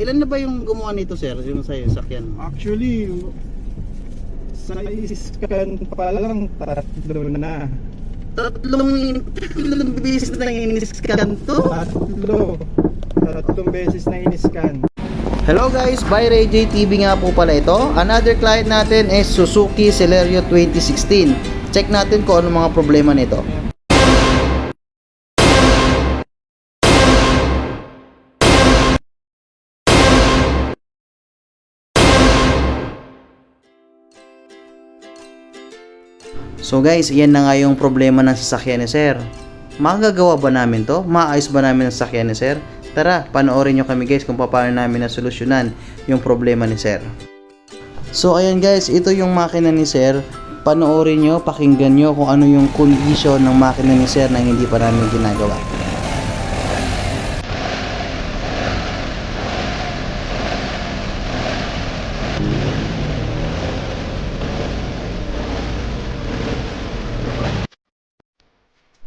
Ilan na ba yung gumawa nito sir? Yung sa sakyan? Actually, sa iskan pa lang, tatlo na. Tatlong, tatlong beses na iniskan to. Tatlo. Tatlong beses na iniskan. Hello guys, by Ray J TV nga po pala ito. Another client natin is Suzuki Celerio 2016. Check natin kung ano mga problema nito. So guys, yan na nga yung problema ng sasakyan ni Sir. Magagawa ba namin to? Maayos ba namin ang sasakyan ni Sir? Tara, panoorin nyo kami guys kung paano namin nasolusyonan yung problema ni Sir. So ayan guys, ito yung makina ni Sir. Panoorin nyo, pakinggan nyo kung ano yung condition ng makina ni Sir na hindi pa namin ginagawa.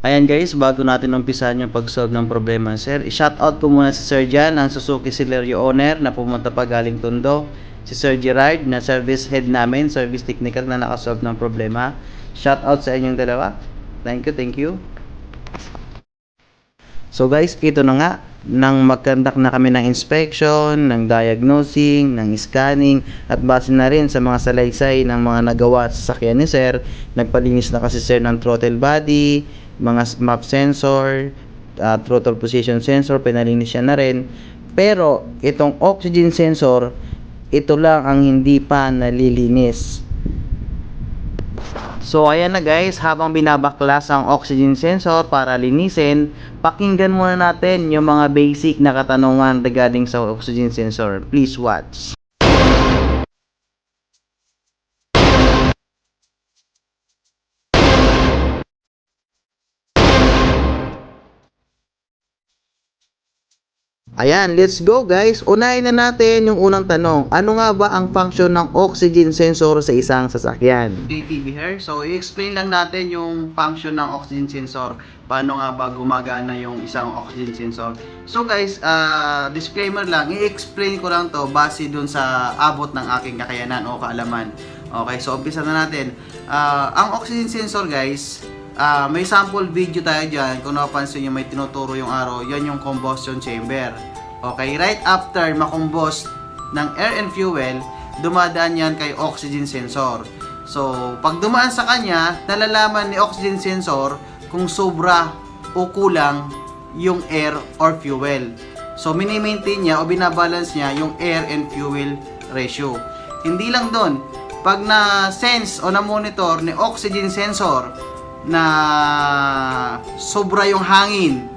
Ayan guys, bago natin umpisahan yung pag-solve ng problema sir, i-shoutout ko muna si Sir Jan, ang Suzuki Celerio owner na pumunta pa galing Tondo. Si Sir Gerard na service head namin, service technical na nakasolve ng problema. Shoutout sa inyong dalawa. Thank you, thank you. So guys, ito na nga, nang magkandak na kami ng inspection, ng diagnosing, ng scanning, at base na rin sa mga salaysay ng mga nagawa sa sakyan ni Sir, nagpalinis na kasi Sir ng throttle body, mga map sensor, uh, throttle position sensor, pinalinis siya na rin. Pero, itong oxygen sensor, ito lang ang hindi pa nalilinis. So ayan na guys, habang binabaklas ang oxygen sensor para linisin, pakinggan muna natin yung mga basic na katanungan regarding sa oxygen sensor. Please watch. Ayan, let's go guys. Unahin na natin yung unang tanong. Ano nga ba ang function ng oxygen sensor sa isang sasakyan? JTV here. So, i-explain lang natin yung function ng oxygen sensor. Paano nga ba gumagana yung isang oxygen sensor? So guys, uh, disclaimer lang. I-explain ko lang to base dun sa abot ng aking kakayanan o kaalaman. Okay, so umpisa na natin. Uh, ang oxygen sensor guys, Ah, may sample video tayo dyan. Kung napansin nyo, may tinuturo yung arrow. Yan yung combustion chamber. Okay, right after makombust ng air and fuel, dumadaan yan kay oxygen sensor. So, pag dumaan sa kanya, nalalaman ni oxygen sensor kung sobra o kulang yung air or fuel. So, mini-maintain niya o binabalance niya yung air and fuel ratio. Hindi lang doon, pag na-sense o na-monitor ni oxygen sensor na sobra yung hangin.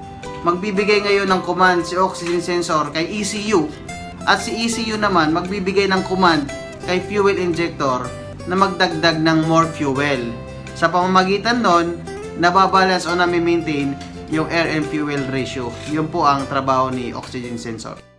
Magbibigay ngayon ng command si oxygen sensor kay ECU at si ECU naman magbibigay ng command kay fuel injector na magdagdag ng more fuel. Sa pamamagitan nun, nababalance o nami-maintain yung air and fuel ratio. Yun po ang trabaho ni oxygen sensor.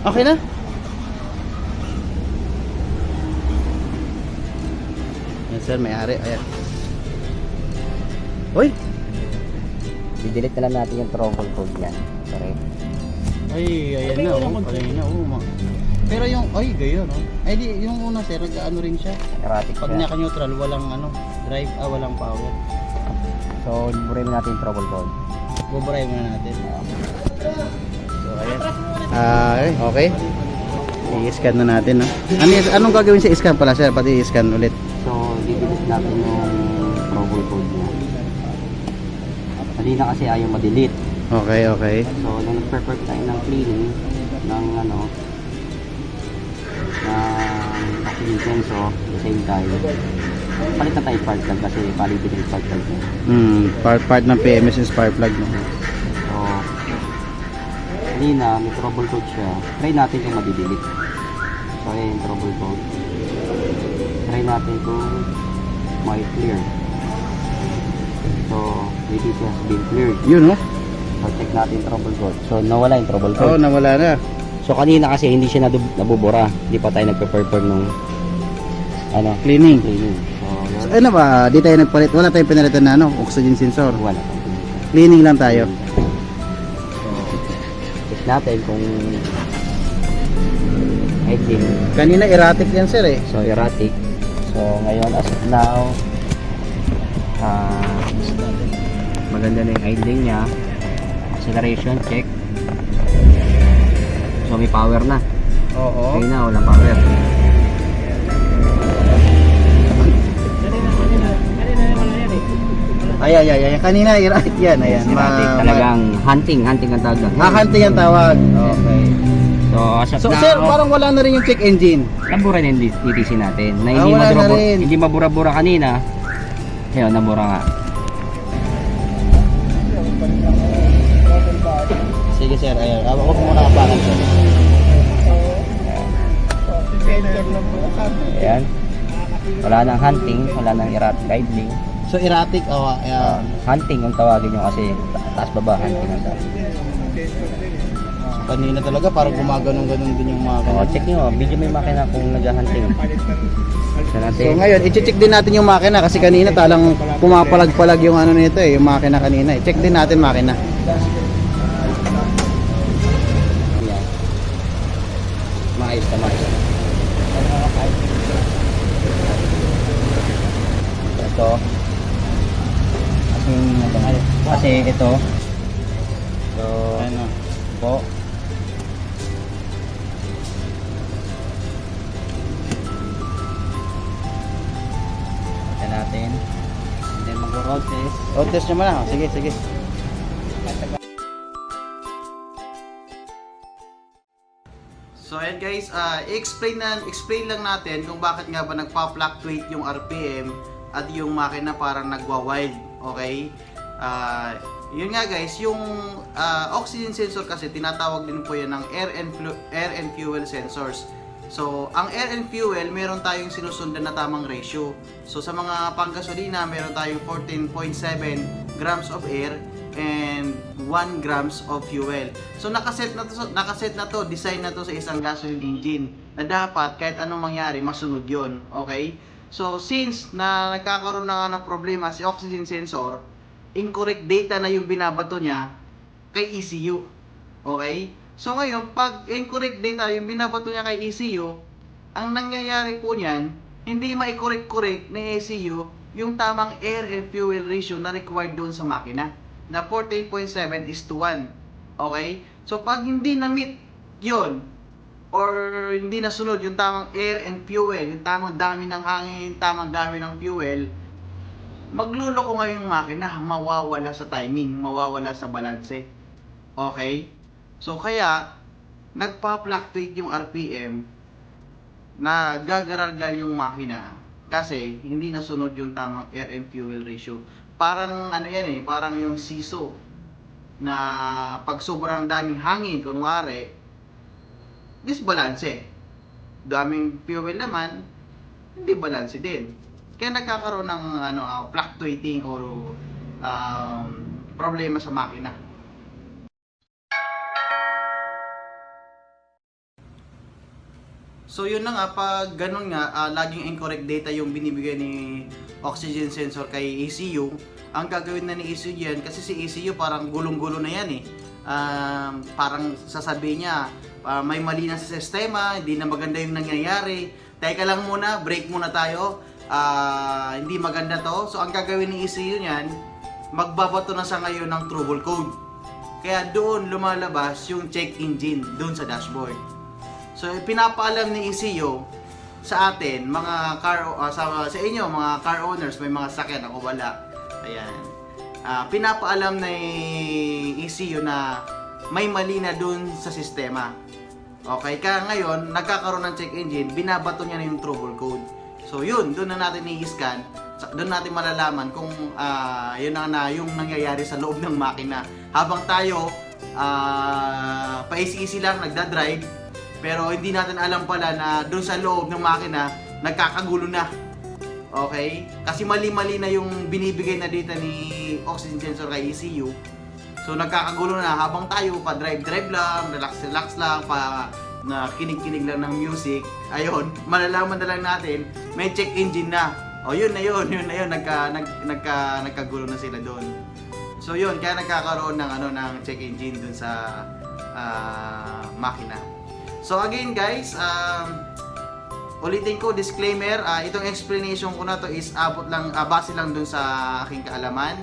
Okay na? Yan sir, may-ari. Ayan. Uy! Didelete na lang natin yung trouble code niyan. Sorry. Ay, ayan na. Oh. Ayan na. Oh, ma- Pero yung, ay, gayon. Oh. Ay, di, yung una sir, ano rin siya. Erratic Pag siya. naka-neutral, walang ano, drive, ah, walang power. So, burin na natin yung trouble code. Buburay muna natin. So, ayan. Ah, okay. I-scan na natin, no? Ano, anong gagawin sa scan pala, sir? Pati i-scan ulit. So, didelete natin yung trouble code niya. Kanina kasi ayaw ma-delete. Okay, okay. So, nung nag-perfect tayo ng cleaning ng ano, ng oxygen at the same time, palit na tayo spark plug kasi quality ng spark plug niya. Hmm, part, part ng PMS yung spark plug, no? Kanina may trouble code siya. Try natin kung madidelete. So, ayan yung trouble code. Try natin kung may clear. So, it is has been cleared. Yun, no? So, check natin trouble code. So, nawala yung trouble code. nawala na. So, kanina kasi hindi siya nabubura. Hindi pa tayo nagpe-perform nung ano, Cleaning. cleaning. So, So, ano ba? Di tayo nagpalit. Wala tayong pinalitan na, ano? Oxygen sensor. Wala cleaning. Cleaning lang tayo. Check natin kung idling. Kanina erratic yan, sir, eh. So, erratic. So, ngayon, as of now, ah maganda na yung idling niya. Acceleration, check. So, may power na. Oo. Ngayon na, walang power. Ay, ay, ay, ay. Kanina erratic yan. Ayan. Erratic. Ma- Talagang hunting, hunting ang tawag. doon. ma- Hahanting ang tawag. Okay. So, as of So, now, sir, parang wala na rin yung check engine. nabura na yung DTC natin. Na Ah, hindi, wala na mabura, rin. hindi mabura-bura kanina. Ayun, nabura nga. Sige, sir. Ayan. Ako ko muna kapakan, sir. Ayan. Wala nang hunting, wala nang erratic idling. So, erratic. Oh, ayan. hunting ang tawagin nyo kasi ta- taas baba hunting ang tawagin. Kanina talaga parang gumaganon-ganon din yung mga O, check nyo, video yung makina kung nag-hunting. Natin. So ngayon, i-check din natin yung makina kasi kanina talang pumapalag-palag yung ano nito eh, yung makina kanina. I-check din natin makina. Kasi ito. So, Ano? po. Ito natin. And then mag-roll test. O, test nyo muna. Sige, sige. So ayan guys, ah, i-explain na explain lang natin kung bakit nga ba nagpa-fluctuate yung RPM at yung makina parang nagwa-wild, okay? Ah, yun nga guys, yung ah, oxygen sensor kasi tinatawag din po yan ng air and air and fuel sensors. So, ang air and fuel, meron tayong sinusundan na tamang ratio. So, sa mga panggasolina, meron tayong 14.7 grams of air and 1 grams of fuel. So nakaset na to, nakaset na to, design na to sa isang gasoline engine na dapat kahit anong mangyari masunod 'yon, okay? So since na nagkakaroon na nga ng problema si oxygen sensor, incorrect data na yung binabato niya kay ECU. Okay? So ngayon, pag incorrect data yung binabato niya kay ECU, ang nangyayari po niyan, hindi ma-correct-correct ni ECU yung tamang air and fuel ratio na required doon sa makina na 14.7 is to 1. Okay? So, pag hindi na-meet yun, or hindi nasunod yung tamang air and fuel, yung tamang dami ng hangin, tamang dami ng fuel, magluloko ngayon yung makina, mawawala sa timing, mawawala sa balanse. Okay? So, kaya, nagpa-fluctuate yung RPM na gagaralgal yung makina kasi hindi nasunod yung tamang air and fuel ratio. Parang ano yan eh, parang yung siso na pag sobrang daming hangin, kunwari, disbalance. Daming fuel naman, hindi balance din. Kaya nagkakaroon ng ano, ah, fluctuating or um, problema sa makina. So yun na nga, pag ganun nga, ah, laging incorrect data yung binibigay ni oxygen sensor kay ECU, ang gagawin na ni ECU yan, kasi si ECU parang gulong-gulo na yan eh. Um, parang sasabihin niya, ah, may mali na sa sistema, hindi na maganda yung nangyayari. Teka lang muna, break muna tayo. Ah, hindi maganda to. So ang gagawin ni ECU niyan, magbabato na sa ngayon ng trouble code. Kaya doon lumalabas yung check engine doon sa dashboard. So pinapaalam ni ECU sa atin, mga car ah, sa, sa inyo mga car owners, may mga sakyan ako wala. Ayan. Ah, pinapaalam ni ECU na may mali na doon sa sistema. Okay, kaya ngayon, nagkakaroon ng check engine, binabato niya na yung trouble code. So yun, doon na natin i-scan, doon natin malalaman kung ah, yun na, na yung nangyayari sa loob ng makina. Habang tayo, ah, paisi-isi lang, nagda-drive, pero hindi natin alam pala na doon sa loob ng makina, nagkakagulo na. Okay? Kasi mali-mali na yung binibigay na data ni oxygen sensor kay ECU. So nagkakagulo na habang tayo pa drive-drive lang, relax-relax lang, pa na kinig-kinig lang ng music. Ayun, malalaman na lang natin, may check engine na. O yun na yun, yun na yun, nagka, nag, nagka, nagkagulo na sila doon. So yun, kaya nagkakaroon ng ano ng check engine dun sa ah, makina. So again guys, um, ulitin ko disclaimer, ah, itong explanation ko na to is abot lang ah, base lang dun sa aking kaalaman.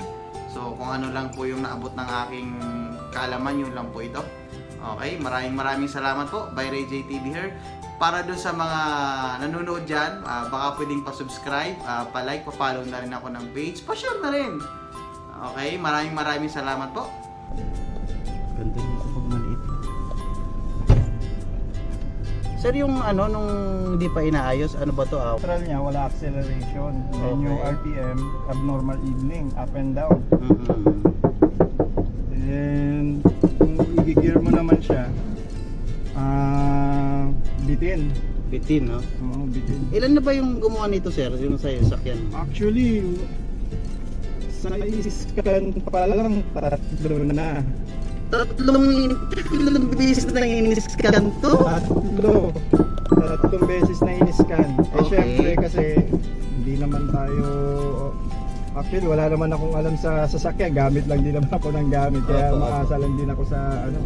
So kung ano lang po yung naabot ng aking kaalaman, yun lang po ito. Okay, maraming maraming salamat po by Ray J TV here. Para dun sa mga nanonood dyan, ah, baka pwedeng pa-subscribe, ah, pa-like, pa-follow na rin ako ng page, pa-share na rin. Okay, maraming maraming salamat po. Ganda nito pag maliit. Sir, yung ano, nung hindi pa inaayos, ano ba to? Ah? Neutral niya, wala acceleration. Then yung Okay. RPM, abnormal idling, up and down. Mm-mm. Then, i-gear mo naman siya, ah, bitin. Bitin, no? Oo, bitin. Ilan na ba yung gumawa nito, sir? Yung sa sakyan? Actually, sa isiskan pa lang, tatlo na. Tatlong, tatlong beses na iniskan to. Tatlo. Tatlong beses na in-scan. Eh Okay. syempre kasi hindi naman tayo Actually, wala naman akong alam sa sasakyan. Gamit lang din naman ako ng gamit. Kaya Opo, opo. makasa lang din ako sa ano.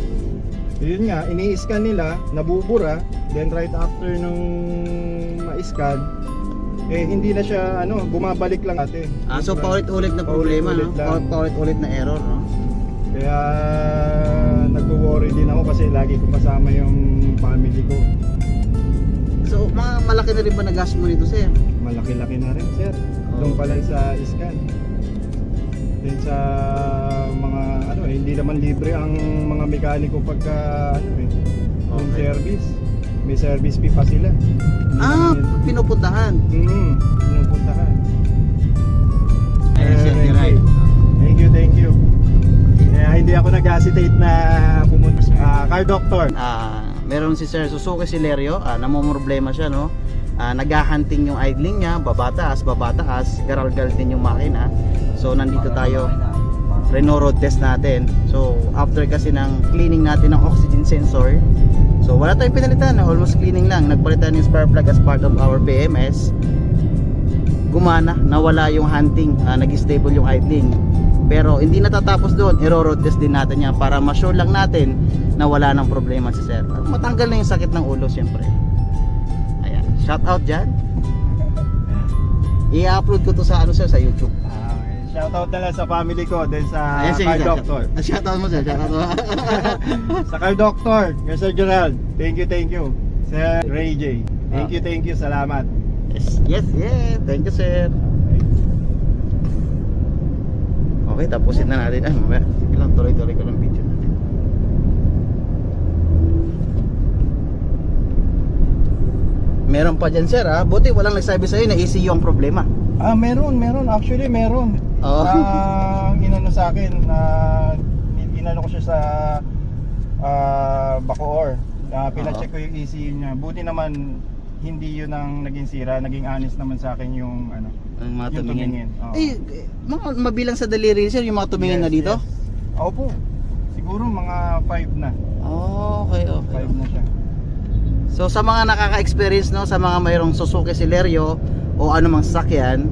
Yun nga, ini-scan nila, nabubura. Then right after nung ma-scan, eh hindi na siya ano, bumabalik lang ate. Ah, so paulit-ulit na problema, no? Paulit-ulit lang. Paulit-ulit na error, no? Kaya nagwo-worry din ako kasi lagi ko kasama yung family ko. So, mga malaki na rin ba na gas mo nito, sir? Malaki-laki na rin, sir. Doon pa lang sa scan. Then sa mga ano eh, hindi naman libre ang mga mekaniko pagka ano eh, yung Okay. service. May service fee pa sila. Ah, pinupuntahan. Mm, pinupuntahan. Ayun, sir, thank right. you. Thank you, thank you. Kaya hindi ako nag-hesitate na pumunta sa ah, car doctor. Ah, meron si Sir Suzuki Silerio, ah, namomroblema siya, no? Ah, naghahunting yung idling niya, babataas, babataas, garalgal din yung makina. So, nandito tayo. Renault road test natin. So, after kasi ng cleaning natin ng oxygen sensor, so wala tayong pinalitan, na almost cleaning lang. Nagpalitan yung spark plug as part of our PMS. Gumana, nawala yung hunting, ah, nag-stable yung idling. Pero hindi natatapos doon, i-road test din natin yan para ma-sure lang natin na wala nang problema si sir. Matanggal na yung sakit ng ulo siyempre. Shout out dyan. I-upload ko to sa ano sir, sa YouTube. Ah, Shoutout na lang sa family ko, then sa Ayan, sige, sir. doctor. Shout out mo sir, shout out mo. sa car doctor, kay Sir Gerald. Thank you, thank you. Sir Ray J. Thank Ah. you, thank you. Salamat. yes, yes, yes. Thank you sir. Okay, tapusin na natin. Ah, mamaya. Sige lang, tuloy-tuloy ko ng video natin. Meron pa dyan sir ha. Buti walang nagsabi sa'yo na ECU ang problema. Ah, meron, meron. Actually, meron. Oo. Ah, inano sa akin, na inano ko siya sa ah, Bacoor. Ah, pinacheck ko yung ECU niya. Buti naman hindi yun ang naging sira, naging honest naman sa akin yung ano. Ang mga Yung tumingin. tumingin, oo. Eh, eh, mga mabilang sa daliri sir yung mga tumingin Yes, na dito? yes. Opo. Siguro mga 5 na. Oh, okay, okay. 5 na siya. So sa mga nakaka-experience no, sa mga mayroong Suzuki Celerio o anumang sasakyan,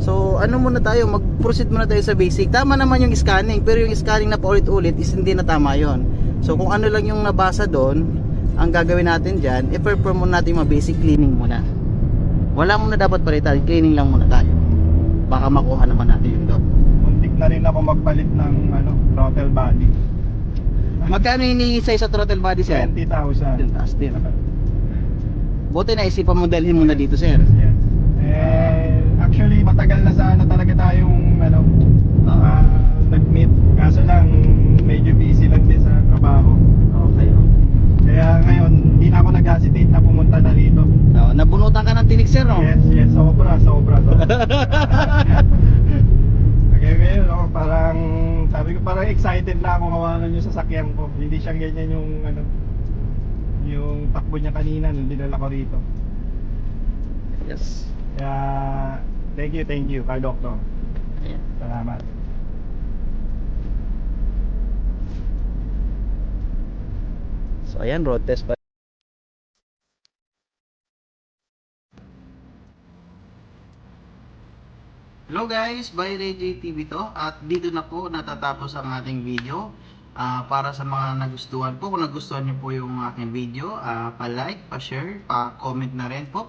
so ano muna tayo, mag-proceed muna tayo sa basic. Tama naman yung scanning, pero yung scanning na paulit-ulit is hindi na tama yon. So kung ano lang yung nabasa doon, ang gagawin natin dyan, i-perform muna natin yung mga basic cleaning muna. Wala muna dapat palitan, cleaning lang muna tayo. Baka makuha naman natin yung doon. Muntik na rin ako magpalit ng ano, throttle body. Magkano hinihingi sa'yo sa throttle body, sir? 20,000. Taas din. Buti na isipan mo dalhin muna dito, sir. Yes. Eh, actually, matagal na sana talaga tayong ano, ah, nag-meet. Kaso lang, medyo busy lang din sa trabaho. Okay. Kaya ngayon, hindi na ako nag-hesitate na pumunta na rito. Oh, nabunutan ka ng tinik, sir, no? Yes, yes, sobra, sobra, sobra. Kaya ngayon, oh, parang, sabi ko, parang excited na ako hawakan yung sasakyan ko. Hindi siya ganyan yung, ano, yung takbo niya kanina nung dinala ko rito. Yes. Kaya, thank you, thank you, Car Doctor. Ayan. Salamat. So, ayan, road test pa. Hello guys, by Ray TV to at dito na po natatapos ang ating video. Ah, para sa mga nagustuhan po, kung nagustuhan niyo po yung aking video, ah, pa-like, pa-share, pa-comment na rin po.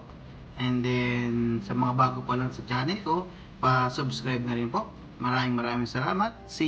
And then sa mga bago pa lang sa channel ko, pa-subscribe na rin po. Maraming maraming salamat. See